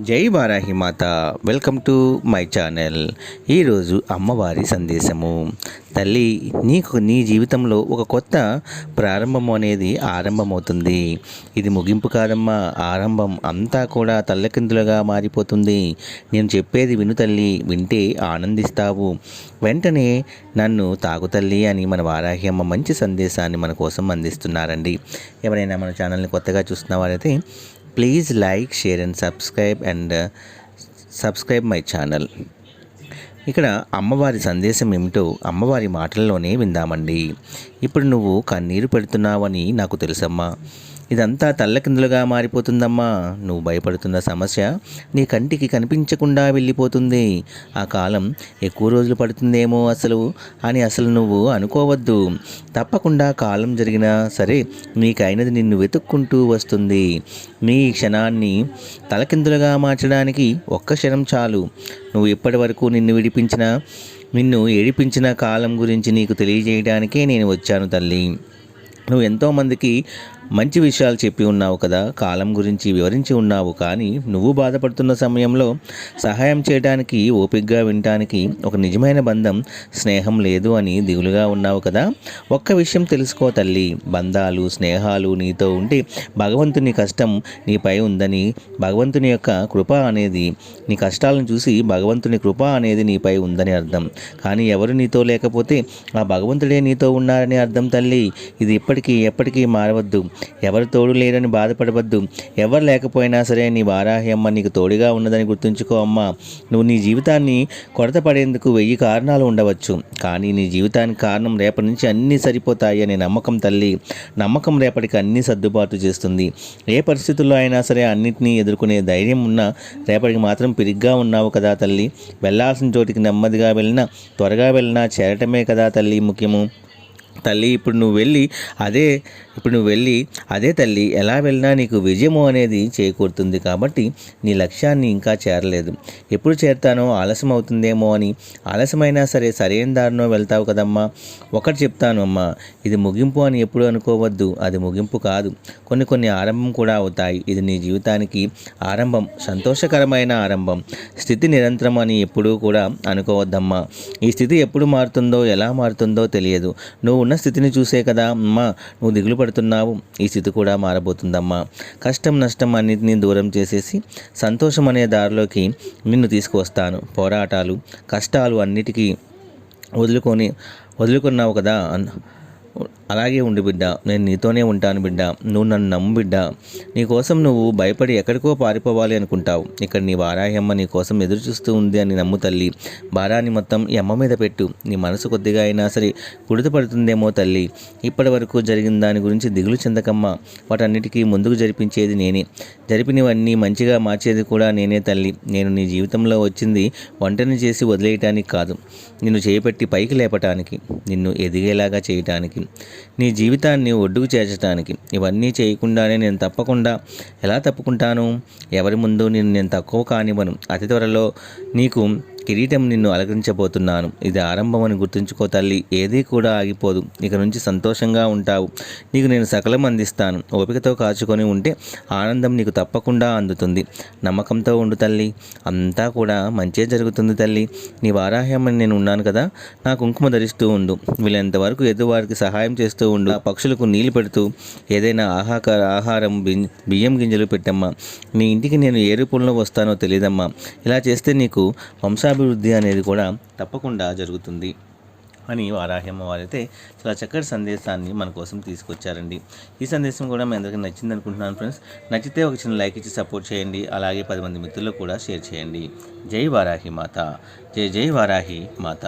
Jai Varahi Mata. Welcome to my channel. ఈరోజు అమ్మవారి సందేశము. తల్లి నీకు నీ జీవితంలో ఒక కొత్త ప్రారంభం అనేది ఆరంభమవుతుంది. ఇది ముగింపు కాదమ్మా. ఆరంభం అంతా కూడా తల్లకిందులుగా మారిపోతుంది. నేను చెప్పేది విను తల్లి. వింటే ఆనందిస్తావు. వెంటనే నన్ను తాగు తల్లి అని మన వారాహి అమ్మ మంచి సందేశాన్ని మన కోసం అందిస్తున్నారండి. ఎవరైనా మన ఛానల్ని కొత్తగా చూస్తున్న వారైతే please like share and subscribe and subscribe my channel ఇక్కడ అమ్మవారి సందేశం ఏమిటో అమ్మవారి మాటల్లోనే విందామండి. ఇప్పుడు నువ్వు కన్నీరు పెడుతున్నావని నాకు తెలుసమ్మా. ఇదంతా తల్లకిందులుగా మారిపోతుందమ్మా. నువ్వు భయపడుతున్న సమస్య నీ కంటికి కనిపించకుండా వెళ్ళిపోతుంది. ఆ కాలం ఎక్కువ రోజులు పడుతుందేమో అసలు అని అసలు నువ్వు అనుకోవద్దు. తప్పకుండా కాలం జరిగినా సరే నీకైనది నిన్ను వెతుక్కుంటూ వస్తుంది. నీ క్షణాన్ని తలకిందులుగా మార్చడానికి ఒక్క క్షణం చాలు. నువ్వు ఇప్పటి వరకు నిన్ను విడిపించిన నిన్ను ఏడిపించిన కాలం గురించి నీకు తెలియజేయడానికే నేను వచ్చాను తల్లి. నువ్వు ఎంతోమందికి మంచి విషయాలు చెప్పి ఉన్నావు కదా కాలం గురించి వివరించి ఉన్నావు కానీ నువ్వు బాధపడుతున్న సమయంలో సహాయం చేయడానికి ఓపికగా వినటానికి ఒక నిజమైన బంధం స్నేహం లేదు అని దిగులుగా ఉన్నావు కదా. ఒక్క విషయం తెలుసుకో తల్లి బంధాలు స్నేహాలు నీతో ఉంటే భగవంతుని కష్టం నీపై ఉందని భగవంతుని యొక్క కృప అనేది నీ కష్టాలను చూసి భగవంతుని కృప అనేది నీపై ఉందని అర్థం. కానీ ఎవరు నీతో లేకపోతే ఆ భగవంతుడే నీతో ఉన్నారని అర్థం తల్లి. ఇది ఇప్పటికీ ఎప్పటికీ మారవద్దు. ఎవరు తోడు లేరని బాధపడవద్దు. ఎవరు లేకపోయినా సరే నీ వారాహి అమ్మ నీకు తోడుగా ఉన్నదని గుర్తుంచుకో అమ్మా. నువ్వు నీ జీవితాన్ని కొరత పడేందుకు వెయ్యి కారణాలు ఉండవచ్చు. కానీ నీ జీవితానికి కారణం రేపటి నుంచి అన్నీ సరిపోతాయి అనే నమ్మకం తల్లి. నమ్మకం రేపటికి అన్నీ సర్దుబాటు చేస్తుంది. ఏ పరిస్థితుల్లో అయినా సరే అన్నింటినీ ఎదుర్కొనే ధైర్యం ఉన్నా రేపటికి మాత్రం పిరిగ్గా ఉన్నావు కదా తల్లి. వెళ్ళాల్సిన చోటికి నెమ్మదిగా వెళ్ళినా త్వరగా వెళ్ళినా చేరటమే కదా తల్లి ముఖ్యము. తల్లి ఇప్పుడు నువ్వు వెళ్ళి అదే ఇప్పుడు నువ్వు వెళ్ళి అదే తల్లి ఎలా వెళ్ళినా నీకు విజయము అనేది చేకూరుతుంది కాబట్టి నీ లక్ష్యాన్ని ఇంకా చేరలేదు. ఎప్పుడు చేరుతానో ఆలస్యం అవుతుందేమో అని ఆలస్యమైనా సరే సరైన దారినో వెళ్తావు కదమ్మా. ఒకటి చెప్తాను అమ్మా ఇది ముగింపు అని ఎప్పుడు అనుకోవద్దు. అది ముగింపు కాదు. కొన్ని కొన్ని ఆరంభం కూడా అవుతాయి. ఇది నీ జీవితానికి ఆరంభం సంతోషకరమైన ఆరంభం. స్థితి నిరంతరం అని ఎప్పుడూ కూడా అనుకోవద్దమ్మా. ఈ స్థితి ఎప్పుడు మారుతుందో ఎలా మారుతుందో తెలియదు. నువ్వు ఉన్న స్థితిని చూసే కదా అమ్మా. నువ్వు దిగులు పడుతున్నావు ఈ స్థితి కూడా మారబోతుందమ్మా. కష్టం నష్టం అన్నింటినీ దూరం చేసేసి సంతోషం అనే దారిలోకి నిన్ను తీసుకువస్తాను. పోరాటాలు కష్టాలు అన్నిటికీ వదులుకొని వదులుకున్నావు కదా అలాగే ఉండు బిడ్డ నేను నీతోనే ఉంటాను బిడ్డ నువ్వు నన్ను నమ్ము బిడ్డ. నీకోసం నువ్వు భయపడి ఎక్కడికో పారిపోవాలి అనుకుంటావు. ఇక్కడ నీ వారాహి నీకోసం నీ కోసం ఎదురు చూస్తూ ఉంది అని నమ్ము తల్లి. భారాన్ని మొత్తం ఈ అమ్మ మీద పెట్టు. నీ మనసు కొద్దిగా అయినా సరే కుడిత పడుతుందేమో తల్లి. ఇప్పటి వరకు జరిగిన దాని గురించి దిగులు చెందకమ్మ. వాటన్నిటికీ ముందుకు జరిపించేది నేనే. జరిపినవన్నీ మంచిగా మార్చేది కూడా నేనే తల్లి. నేను నీ జీవితంలో వచ్చింది వంటని చేసి వదిలేయటానికి కాదు. నిన్ను చేపట్టి పైకి లేపటానికి నిన్ను ఎదిగేలాగా చేయటానికి. నీ జీవితాన్ని ఒడ్డుకు చేర్చడానికి ఇవన్నీ చేయకుండానే నేను తప్పకుండా ఎలా తప్పుకుంటాను? ఎవరి ముందు నేను నేను తక్కువ కానివ్వను. అతి త్వరలో నీకు కిరీటం నిన్ను అలంకరించబోతున్నాను. ఇది ఆరంభం అని గుర్తుంచుకో తల్లి. ఏదీ కూడా ఆగిపోదు. ఇక నుంచి సంతోషంగా ఉంటావు. నీకు నేను సకలం అందిస్తాను. ఓపికతో కాచుకొని ఉంటే ఆనందం నీకు తప్పకుండా అందుతుంది. నమ్మకంతో ఉండు తల్లి. అంతా కూడా మంచే జరుగుతుంది తల్లి. నీ వారాహ్యమని నేను ఉన్నాను కదా. నా కుంకుమ ధరిస్తూ ఉండు. వీళ్ళంతవరకు ఎదువారికి సహాయం చేస్తూ ఉండు. ఆ పక్షులకు నీళ్ళు పెడుతూ ఏదైనా ఆహాకార ఆహారం బియ్యం గింజలు పెట్టమ్మా. నీ ఇంటికి నేను ఏ రూపంలో వస్తానో తెలియదమ్మా ఇలా చేస్తే నీకు అభివృద్ధి అనేది కూడా తప్పకుండా జరుగుతుంది అని వారాహ్యమ్మ వారైతే చాలా చక్కటి సందేశాన్ని మన కోసం తీసుకొచ్చారండి. ఈ సందేశం కూడా మీ అందరికీ నచ్చింది అనుకుంటున్నాను ఫ్రెండ్స్. నచ్చితే ఒక చిన్న లైక్ ఇచ్చి సపోర్ట్ చేయండి. అలాగే పది మంది మిత్రులకు కూడా షేర్ చేయండి. జై వారాహి మాత. జై జై వారాహి మాత.